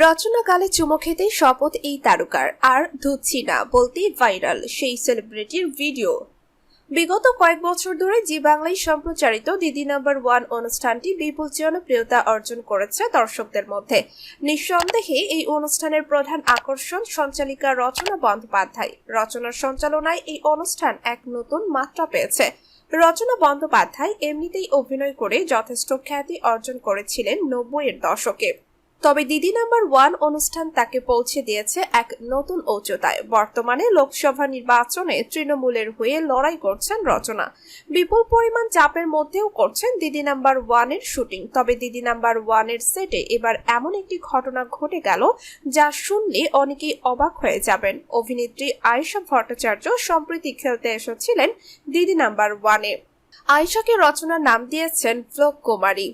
রচনা গালে চুমো খেতে শপথ এই তারকার। আর ধুচ্ছি না বলতেই ভাইরাল সেই সেলিব্রিটির ভিডিও। বিগত কয়েক বছর ধরে জি বাংলায় সম্প্রচারিত দিদি নাম্বার ওয়ান অনুষ্ঠানটি বিপুল জনপ্রিয়তা অর্জন করেছে দর্শকদের মধ্যে। নিঃসন্দেহে এই অনুষ্ঠানের প্রধান আকর্ষণ সঞ্চালিকা রচনা বন্দ্যোপাধ্যায়। রচনার সঞ্চালনায় এই অনুষ্ঠান এক নতুন মাত্রা পেয়েছে। রচনা বন্দ্যোপাধ্যায় এমনিতেই অভিনয় করে যথেষ্ট খ্যাতি অর্জন করেছিলেন নব্বইয়ের দশকে। তবে দিদি নাম্বার ওয়ান অনুষ্ঠান তাকে পৌঁছে দিয়েছে এক নতুন উচ্চতায় বর্তমানে লোকসভা নির্বাচনে তৃণমূলের হয়ে লড়াই করছেন রচনা। বিপুল পরিমাণ চাপের মধ্যেও করছেন দিদি নাম্বার ওয়ানের শুটিং। তবে দিদি নাম্বার ওয়ানের সেটে এবার এমন একটি ঘটনা ঘটে গেল যা শুনলে অনেকেই অবাক হয়ে যাবেন। অভিনেত্রী আয়েশা ভট্টাচার্য সম্প্রতি খেলতে এসেছিলেন দিদি নাম্বার ওয়ানে। আয়েশাকে রচনার নাম দিয়েছেন ফ্লোক কুমারী।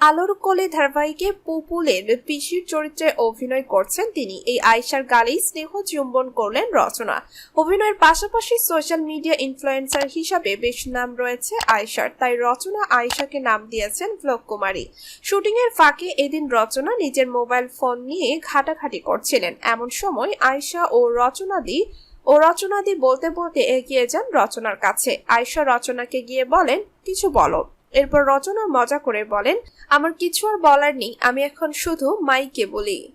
আলোর কোলে ধারাবাহিকে পুপুলের পিসির চরিত্রে অভিনয় করছেন তিনি। এই আয়সার গালেই স্নেহ চুম্বন করলেন রচনা। অভিনয়ের পাশাপাশি সোশ্যাল মিডিয়া ইনফ্লুয়েন্সার হিসাবে বেশ নাম রয়েছে আয়সার তাই রচনা আয়সাকে নাম দিয়েছেন ভ্লগ কুমারী। শুটিং এর ফাঁকে এদিন রচনা নিজের মোবাইল ফোন নিয়ে ঘাটাঘাটি করছিলেন। এমন সময় আয়সা ও রচনাদি ও রচনাদি বলতে বলতে এগিয়ে যান রচনার কাছে। আয়সা রচনাকে গিয়ে বলেন, কিছু বলো। এরপর রচনা মজা করে বলেন, আমার কিছু আর বলার নেই, আমি এখন শুধু মাইকে বলি।